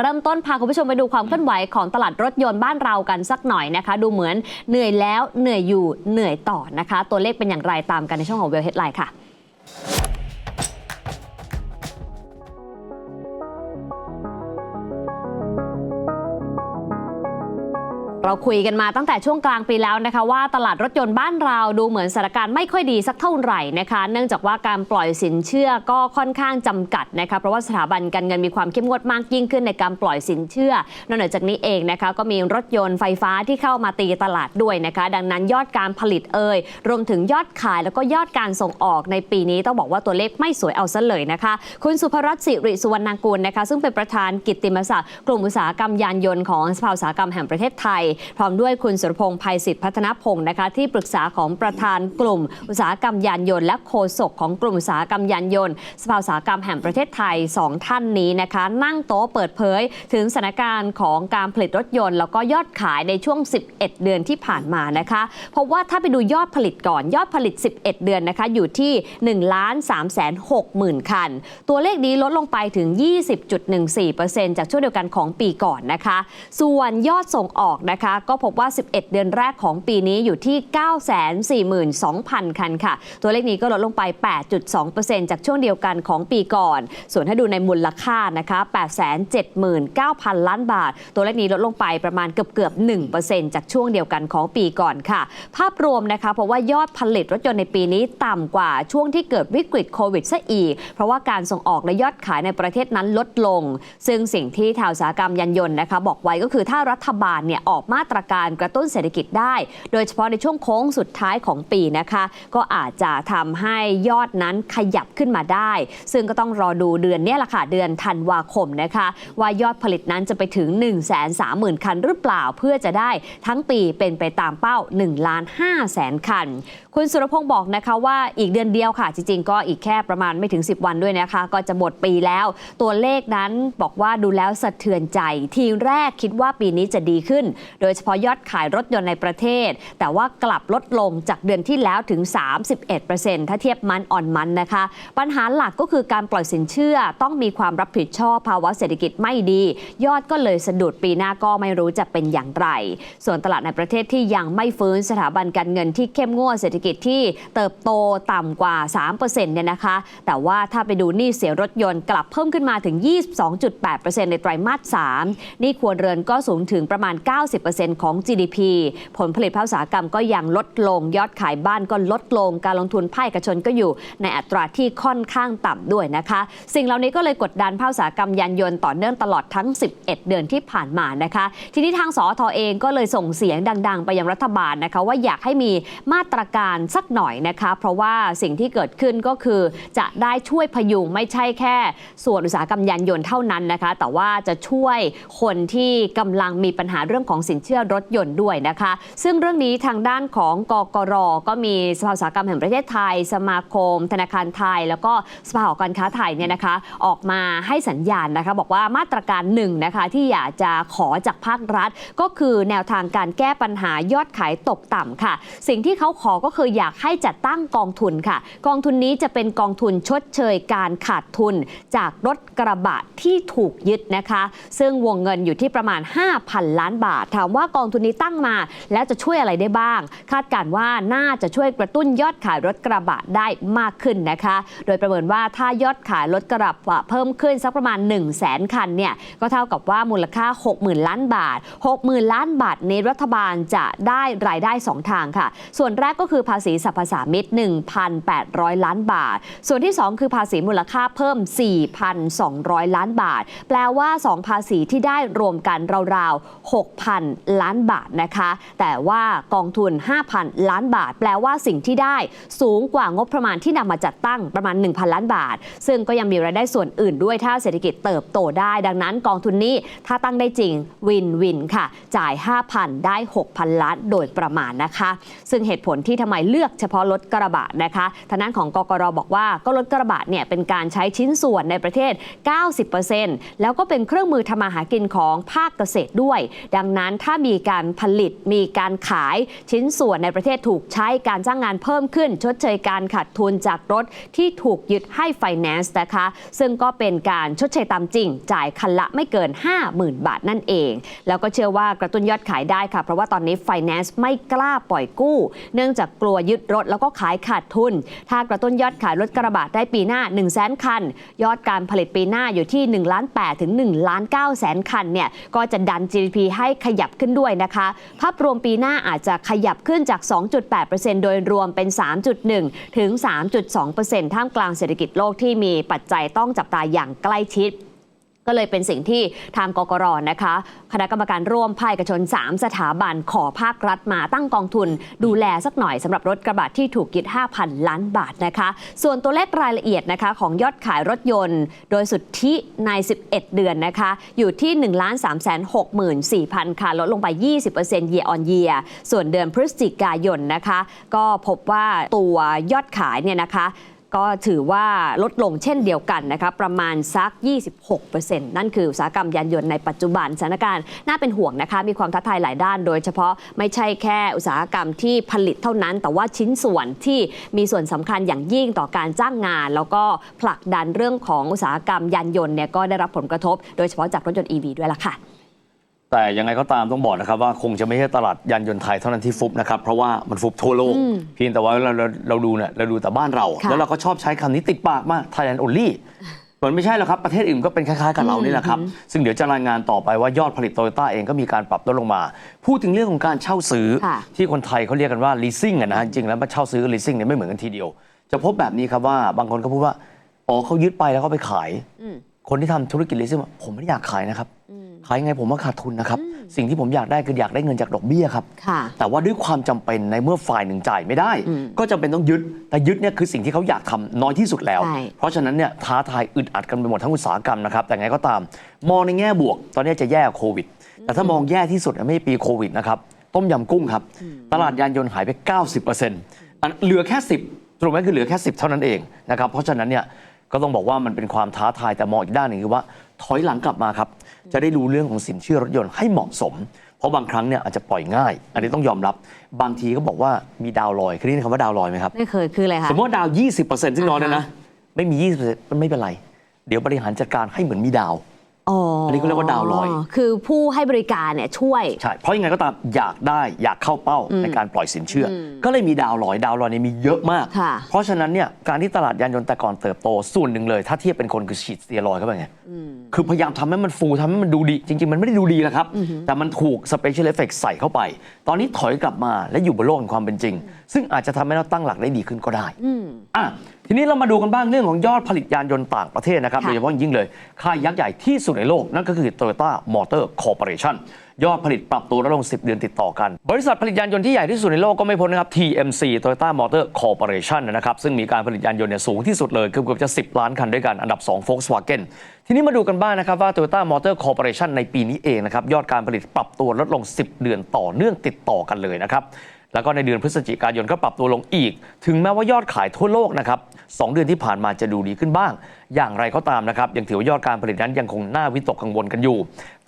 เริ่มต้นพาคุณผู้ชมไปดูความเคลื่อนไหวของตลาดรถยนต์บ้านเรากันสักหน่อยนะคะ ดูเหมือนเหนื่อยแล้วเหนื่อยอยู่เหนื่อยต่อนะคะ ตัวเลขเป็นอย่างไรตามกันในช่องของเวลเฮดไลน์ค่ะ คุยกันมาตั้งแต่ช่วงกลางปีแล้วนะคะ ว่าตลาดรถยนต์บ้านเราดูเหมือนสถานการณ์ไม่ค่อยดีสักเท่าไหร่นะคะ เนื่องจากว่าการปล่อยสินเชื่อก็ค่อนข้างจำกัดนะคะเพราะว่าสถาบันการเงินมีความเข้มงวดมากยิ่งขึ้นในการปล่อยสินเชื่อนอกจากนี้เองนะคะก็มีรถยนต์ไฟฟ้าที่เข้ามาตีตลาดด้วยนะคะ ดังนั้นยอดการผลิตเอ่ยรวมถึงยอดขายแล้วก็ยอดการส่งออกในปีนี้ต้องบอกว่าตัวเลขไม่สวยเอาซะเลยนะคะ คุณสุภรัตน์สิริสุวรรณกูลนะคะ ซึ่งเป็นประธานกิตติมศักดิ์กลุ่มอุตสาหกรรมยานยนต์ของสภาอุตสาหกรรมแห่งประเทศไทยพร้อมด้วยคุณสุรพงษ์ภัยศิษฐ์พัฒนพงศ์นะคะที่ปรึกษาของประธานกลุ่ม อุตสาหกรรมยานยนต์และโฆษกของกลุ่มอุตสาหกรรมยานยนต์สภาอุตสาหกรรมแห่งประเทศไทยสองท่านนี้นะคะ นั่งโต๊ะเปิดเผย ถึงสถานการณ์ของการผลิตรถยนต์ แล้วก็ยอดขายในช่วง 11 เดือนที่ผ่านมานะคะเพราะว่าถ้าไปดูยอดผลิตก่อนยอดผลิต 11 เดือนนะคะอยู่ที่ 1 ล้าน3แสน6หมื่นคัน ตัวเลขนี้ลดลงไปถึง 20.14%จากช่วงเดียวกันของปีก่อนนะคะ ส่วนยอดส่งออกนะคะก็พบว่า 11 เดือนแรกของปีนี้อยู่ที่ 942,000 คันค่ะ ตัวเลขนี้ก็ลดลงไป 8.2%จากช่วงเดียวกันของปีก่อน ส่วนถ้าดูในมูลค่านะคะ 879,000 ล้านบาท ตัวเลขนี้ลดลงไปประมาณเกือบเกือบ1%จากช่วงเดียวกันของปีก่อนค่ะ ภาพรวมนะคะเพราะว่ายอดผลิตรถยนต์ในปีนี้ต่ำกว่าช่วงที่เกิดวิกฤตโควิดซะอีก เพราะว่าการส่งออกและยอดขายในประเทศนั้นลดลง ซึ่งสิ่งที่ทางอุตสาหกรรมยานยนต์นะคะ บอกไว้ก็คือถ้ารัฐบาลเนี่ยออกมาตรการกระตุ้นเศรษฐกิจได้ โดยเฉพาะในช่วงโค้งสุดท้ายของปีนะคะ ก็อาจจะทำให้ยอดนั้นขยับขึ้นมาได้ ซึ่งก็ต้องรอดูเดือนนี้แหละค่ะเดือนธันวาคมนะคะ ว่ายอดผลิตนั้นจะไปถึง 1 3 0 0 0 0 คันหรือเปล่าเพื่อจะได้ทั้งปีเป็นไปตามเป้า1ล้าน5แสนคัน คุณสุรพงศ์บอกนะคะว่าอีกเดือนเดียวค่ะ จริงๆ ก็อีกแค่ประมาณไม่ถึง 10 วันด้วยนะคะ ก็จะหมดปีแล้ว ตัวเลขนั้นบอกว่าดูแล้วสะเทือนใจ ทีแรกคิดว่าปีนี้จะดีขึ้นโดยเฉพาะยอดขายรถยนต์ในประเทศ แต่ว่ากลับลดลงจากเดือนที่แล้วถึง 31%ถ้าเทียบมันอ่อนมันนะคะ ปัญหาหลักก็คือการปล่อยสินเชื่อต้องมีความรับผิดชอบภาวะเศรษฐกิจไม่ดี ยอดก็เลยสะดุดปีหน้าก็ไม่รู้จะเป็นอย่างไร ส่วนตลาดในประเทศที่ยังไม่ฟื้นสถาบันการเงินที่เข้มงวดเศรษฐกิจที่เติบโตต่ำกว่า 3%เนี่ยนะคะ แต่ว่าถ้าไปดูหนี้เสียรถยนต์กลับเพิ่มขึ้นมาถึง 22.8%ในไตรมาส 3 นี่ครัวเรือนก็สูงถึงประมาณ 90%ของ GDP ผลผลิตภาคอุตสาหกรรมก็ยังลดลง ยอดขายบ้านก็ลดลง การลงทุนภาคเอกชนก็อยู่ในอัตราที่ค่อนข้างต่ำด้วยนะคะ สิ่งเหล่านี้ก็เลยกดดันภาคอุตสาหกรรมยานยนต์ต่อเนื่องตลอดทั้ง 11 เดือนที่ผ่านมานะคะ ทีนี้ทางสอทอเองก็เลยส่งเสียงดัง ๆ ไปยังรัฐบาลนะคะ ว่าอยากให้มีมาตรการสักหน่อยนะคะ เพราะว่าสิ่งที่เกิดขึ้นก็คือจะได้ช่วยพยุงไม่ใช่แค่ ส่วนอุตสาหกรรมยานยนต์เท่านั้นนะคะ แต่ว่าจะช่วยคนที่กำลังมีปัญหาเรื่องของสินเชื่อรถยนต์ด้วยนะคะ ซึ่งเรื่องนี้ทางด้านของกกรก็มีสภาอุตสาหกรรมแห่งประเทศไทย สมาคม ธนาคารไทย แล้วก็สภาหอการค้าไทยเนี่ยนะคะออกมาให้สัญญาณนะคะ บอกว่ามาตรการหนึ่งนะคะที่อยากจะขอจากภาครัฐ ก็คือแนวทางการแก้ปัญหายอดขายตกต่ำค่ะ สิ่งที่เขาขอก็คืออยากให้จัดตั้งกองทุนค่ะ กองทุนนี้จะเป็นกองทุนชดเชยการขาดทุนจากรถกระบะที่ถูกยึดนะคะ ซึ่งวงเงินอยู่ที่ประมาณ 5,000 ล้านบาทถามว่ากองทุนนี้ตั้งมา แล้วจะช่วยอะไรได้บ้าง คาดการณ์ว่าน่าจะช่วยกระตุ้นยอดขายรถกระบะได้มากขึ้นนะคะ โดยประเมินว่าถ้ายอดขายรถกระบะเพิ่มขึ้นสักประมาณ 1 0 0 0 0แสนคันเนี่ยก็เท่ากับว่ามูลค่า 60,000 ล้านบาท 60,000 ล้านบาทนี้รัฐบาลจะได้รายได้ 2 ทางค่ะ ส่วนแรกก็คือภาษีสรรพสามิต1,800 ล้านบาท ส่วนที่ 2 คือภาษีมูลค่าเพิ่ม 4,200 ล้านบาท แปลว่า 2 ภาษีที่ได้รวมกันราวๆ6,000ล้านบาทนะคะ แต่ว่ากองทุน 5,000 ล้านบาท แปลว่าสิ่งที่ได้สูงกว่างบประมาณที่นำมาจัดตั้งประมาณ 1,000 ล้านบาท ซึ่งก็ยังมีรายได้ส่วนอื่นด้วยถ้าเศรษฐกิจเติบโตได้ ดังนั้นกองทุนนี้ถ้าตั้งได้จริงวินวินค่ะ จ่าย 5,000 ได้ 6,000 ล้านโดยประมาณนะคะ ซึ่งเหตุผลที่ทำไมเลือกเฉพาะรถกระบะนะคะทางด้านของกกรบอกว่าก็รถกระบะเนี่ยเป็นการใช้ชิ้นส่วนในประเทศ 90%แล้วก็เป็นเครื่องมือทำมาหากินของภาคเกษตรด้วย ดังนั้นถ้ามีการผลิตมีการขายชิ้นส่วนในประเทศถูกใช้การจ้างงานเพิ่มขึ้น ชดเชยการขาดทุนจากรถที่ถูกยึดให้ไฟแนนซ์นะคะ ซึ่งก็เป็นการชดเชยตามจริง จ่ายคันละไม่เกิน 50,000 บาทนั่นเอง แล้วก็เชื่อว่ากระตุ้นยอดขายได้ค่ะ เพราะว่าตอนนี้ไฟแนนซ์ไม่กล้าปล่อยกู้ เนื่องจากกลัวยึดรถแล้วก็ขายขาดทุน ถ้ากระตุ้นยอดขายรถกระบะได้ปีหน้า 1 0 0 0 0แคัน ยอดการผลิตปีหน้าอยู่ที่1ล้าน8ถึง1ล้าน9แสนคันเนี่ยก็จะดัน GDP ให้ขยับขึ้นด้วยนะคะ ภาพรวมปีหน้าอาจจะขยับขึ้นจาก 2.8%โดยรวมเป็น 3.1 ถึง 3.2%ท่ามกลางเศรษฐกิจโลกที่มีปัจจัยต้องจับตาอย่างใกล้ชิด ก็เลยเป็นสิ่งที่ทางกกรนะคะ คณะกรรมการร่วมภาคเอกชน 3 สถาบันขอภาครัฐมาตั้งกองทุน ดูแลสักหน่อยสำหรับรถกระบะที่ถูกยึด 5,000 ล้านบาทนะคะ ส่วนตัวเลขรายละเอียดนะคะ ของยอดขายรถยนต์ โดยสุทธิใน 11 เดือนนะคะ อยู่ที่ 1 3 6 4 0 0 0 ค่ะ ลดลงไป 20% year on year ส่วนเดือนพฤศจิกายนนะคะ ก็พบว่าตัวยอดขายเนี่ยนะคะ ก็ถือว่าลดลงเช่นเดียวกันนะคะประมาณสัก 26%นั่นคืออุตสาหกรรมยานยนต์ในปัจจุบันสถานการณ์น่าเป็นห่วงนะคะมีความท้าทายหลายด้าน โดยเฉพาะไม่ใช่แค่อุตสาหกรรมที่ผลิตเท่านั้น แต่ว่าชิ้นส่วนที่มีส่วนสำคัญอย่างยิ่งต่อการจ้างงาน แล้วก็ผลักดันเรื่องของอุตสาหกรรมยานยนต์เนี่ยก็ได้รับผลกระทบ โดยเฉพาะจากรถยนต์ EV ด้วยล่ะค่ะ แต่ยังไงก็ตามต้องบอกนะครับว่าคงจะไม่ใช่ตลาดยานยนต์ไทยเท่านั้นที่ฟุบนะครับ เพราะว่ามันฟุบทั่วโลก เพียงแต่ว่าเราเราเราดูเนี่ยเราดูแต่บ้านเราค่ะแล้วเราก็ชอบใช้คำนี้ติดปากมาก Thailand only มันไม่ใช่หรอกครับ ประเทศอื่นก็เป็นคล้ายๆกับเรานี่แหละครับ ซึ่งเดี๋ยวจะรายงานต่อไปว่ายอดผลิตโตโยต้าเองก็มีการปรับลดลงมา พูดถึงเรื่องของการเช่าซื้อ ค่ะที่คนไทยเขาเรียกกันว่า leasing อะนะฮะจริงๆแล้วมาเช่าซื้อกับ leasing เนี่ยไม่เหมือนกันทีเดียว จะพบแบบนี้ครับว่าบางคนก็พูดว่าอ๋อเขายึดไปแล้วก็ไปขาย อืม คนที่ทำธุรกิจ leasing บอกผมไม่ได้อยากขายนะครับ ขายยังไงผมว่าขาดทุนนะครับ สิ่งที่ผมอยากได้คืออยากได้เงินจากดอกเบี้ยครับค่ะแต่ว่าด้วยความจำเป็นในเมื่อฝ่ายหนึ่งจ่ายไม่ได้อืมก็จำเป็นต้องยึด แต่ยึดเนี่ยคือสิ่งที่เขาอยากทำน้อยที่สุดแล้วใช่เพราะฉะนั้นเนี่ยท้าทายอึดอัดกันไปหมดทั้งอุตสาหกรรมนะครับแต่ไงก็ตาม มองในแง่บวก ตอนนี้จะแย่กว่าโควิด แต่ถ้ามองแย่ที่สุดไม่ใช่ปีโควิดนะครับต้มยำกุ้งครับ ตลาดยานยนต์หายไป 90%อันเหลือแค่ 10สรุปไหมคือเหลือแค่ 10 เท่านั้นเองนะครับเพราะฉะนั้นเนี่ยก็ต้องบอกว่ามันเป็นความท้าทายแต่มองอีกด้านหนึ่งคือว่า ถอยหลังกลับมาครับ จะได้รู้เรื่องของสินเชื่อรถยนต์ให้เหมาะสม เพราะบางครั้งเนี่ยอาจจะปล่อยง่าย อันนี้ต้องยอมรับบางทีก็บอกว่ามีดาวน์ลอยเคยได้ยินคำว่าดาวน์ลอยไหมครับไม่เคยคืออะไรคะสมมติว่าดาว 20%ซึ่งน้อยนะนะไม่มี 20%มันไม่เป็นไร เดี๋ยวบริหารจัดการให้เหมือนมีดาว อ๋ออัอันนี้เขาเรียกว่าดาวน์ลอย คือผู้ให้บริการเนี่ยช่วย ใช่ เพราะยังไงก็ตามอยากได้อยากเข้าเป้าในการปล่อยสินเชื่ออมก็เลยมีดาวน์ลอยดาวน์ลอยเนี่ยมีเยอะมาก ค่ะ เพราะฉะนั้นเนี่ยการที่ตลาดยานยนต์แต่ก่อนเติบโตส่วนหนึ่งเลย ถ้าเทียบเป็นคนคือฉีดสเตียรอยด์เข้าไปไงคือพยายามทำให้มันฟูทำให้มันดูดี จริง ๆ มันไม่ได้ดูดีแล้วครับ แต่มันถูกสเปเชียลเอฟเฟกใส่เข้าไป ตอนนี้ถอยกลับมาและอยู่บนโลกแห่งความเป็นจริง ซึ่งอาจจะทำให้เราตั้งหลักได้ดีขึ้นก็ได้อืมอะทีนี้เรามาดูกันบ้างเรื่องของยอดผลิตยานยนต์ต่างประเทศนะครับค่ะโดยเฉพาะอย่างยิ่งเลย ค่ายยักษ์ใหญ่ที่สุดในโลก นั่นก็คือ Toyota Motor Corporation ยอดผลิตปรับตัวลดลง 10 เดือนติดต่อกัน บริษัทผลิตยานยนต์ที่ใหญ่ที่สุดในโลกก็ไม่พ้นนะครับ TMC Toyota Motor Corporation นะครับซึ่งมีการผลิตยานยนต์เนี่ยสูงที่สุดเลยเกือบๆจะ 10 ล้านคันด้วยกันอันดับ 2 Volkswagen ทีนี้มาดูกันบ้างนะครับว่า Toyota Motor Corporation ในปีนี้เองนะครับยอดการผลิตปรับตัวลดลง 10 เดือนต่อเนื่องติดต่อกันเลยนะครับ แล้วก็ในเดือนพฤศจิกายนก็ปรับตัวลงอีก ถึงแม้ว่ายอดขายทั่วโลกนะครับสองเดือนที่ผ่านมาจะดูดีขึ้นบ้าง อย่างไรก็ตามนะครับยังถือว่ายอดการผลิตนั้นยังคงน่าวิตกกังวลกันอยู่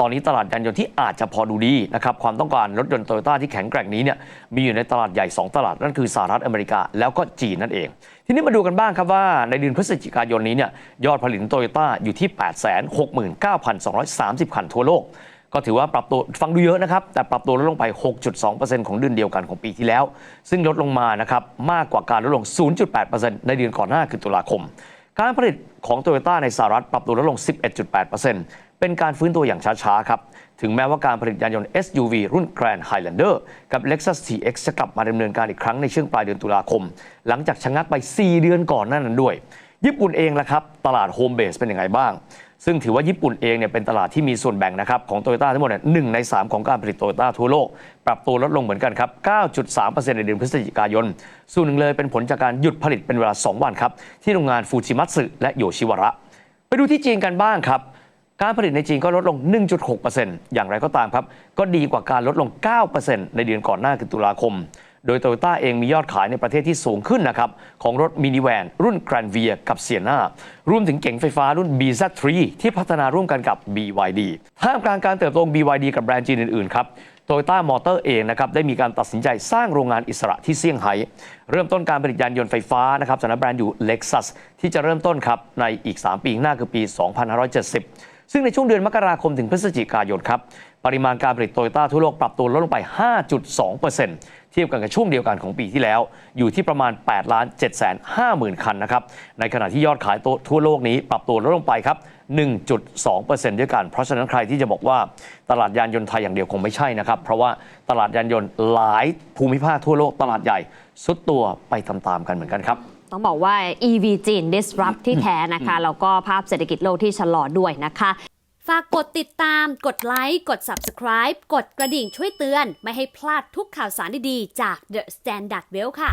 ตอนนี้ตลาดยานยนต์ที่อาจจะพอดูดีนะครับความต้องการรถยนต์โตโยต้าที่แข็งแกร่งนี้เนี่ยมีอยู่ในตลาดใหญ่ 2 ตลาดนั่นคือสหรัฐอเมริกาแล้วก็จีนนั่นเอง ทีนี้มาดูกันบ้างครับว่าในเดือนพฤศจิกายนนี้เนี่ยยอดผลิตโตโยต้าอยู่ที่ 869,230 คันทั่วโลก ก็ถือว่าปรับตัวฟังดูเยอะนะครับ แต่ปรับตัวลดลงไป 6.2%ของเดือนเดียวกันของปีที่แล้ว ซึ่งลดลงมานะครับมากกว่าการลดลง 0.8%ในเดือนก่อนหน้าคือตุลาคม การผลิตของโตโยต้าในสหรัฐปรับตัวลดลง 11.8%เป็นการฟื้นตัวอย่างช้าๆครับถึงแม้ว่าการผลิตยานยนต์ SUV รุ่น Grand Highlander กับ Lexus TX จะกลับมาดำเนินการอีกครั้งในช่วงปลายเดือนตุลาคม หลังจากชะงักไป 4 เดือนก่อนหนานั้นด้วย ญี่ปุ่นเองละครับตลาดโฮมเบสเป็นยังไงบ้าง ซึ่งถือว่าญี่ปุ่นเองเนี่ยเป็นตลาดที่มีส่วนแบ่งนะครับของโตโยต้าทั้งหมดเนี่ยหนึ่งใน 3 ของการผลิตโตโยต้าทั่วโลก ปรับตัวลดลงเหมือนกันครับ 9.3%ในเดือนพฤศจิกายน ส่วนหนึ่งเลยเป็นผลจากการหยุดผลิตเป็นเวลา 2 วันครับ ที่โรงงานฟูจิมัตสึและโยชิวาระ ไปดูที่จีนกันบ้างครับการผลิตในจีนก็ลดลง 1.6%อย่างไรก็ตามครับ ก็ดีกว่าการลดลง 9%ในเดือนก่อนหน้าคือตุลาคม โดยโตโยต้าเองมียอดขายในประเทศที่สูงขึ้นนะครับ ของรถมินิแวนรุ่น Grand v i a กับเซียนารวมถึงเก๋งไฟฟ้ารุ่น BZ3 ที่พัฒนาร่วมกันกับ BYD ท่ามกลางการเติบโตของ BYD กับแบรนด์จีนอื่นๆครับโตโยต้ามอเตอร์เองนะครับได้มีการตัดสินใจสร้างโรงงานอิสระที่เซี่ยงไฮ้เริ่มต้นการผลิตยานยนต์ไฟฟ้านะครับสัญญาแบรนด์อยู่ Lexus ที่จะเริ่มต้นครับในอีก 3 ปีข้างหน้าคือปี 2570 ซึ่งในช่วงเดือนมกราคมถึงพฤศจิกายนครับ ปริมาณการผลิตโตโยต้าทั่วโลกปรับตัวลดลงไป 5.2%เทียบกันกับช่วงเดียวกันของปีที่แล้ว อยู่ที่ประมาณ8ล้าน7 5หมื่นคันนะครับ ในขณะที่ยอดขายทั่วโลกนี้ปรับตัวลดลงไปครับ 1.2%ด้วยกัน เพราะฉะนั้นใครที่จะบอกว่าตลาดยานยนต์ไทยอย่างเดียวคงไม่ใช่นะครับ เพราะว่าตลาดยานยนต์หลายภูมิภาคทั่วโลกตลาดใหญ่สุดตัวไปตามๆกันเหมือนกันครับ ต้องบอกว่า EV จีน disrupt ที่แท้นะคะ แล้วก็ภาพเศรษฐกิจโลกที่ชะลอด้วยนะคะ ฝากกดติดตาม กดไลค์ กด Subscribe กดกระดิ่งช่วยเตือน ไม่ให้พลาดทุกข่าวสารดีๆ จาก The Standard Well ค่ะ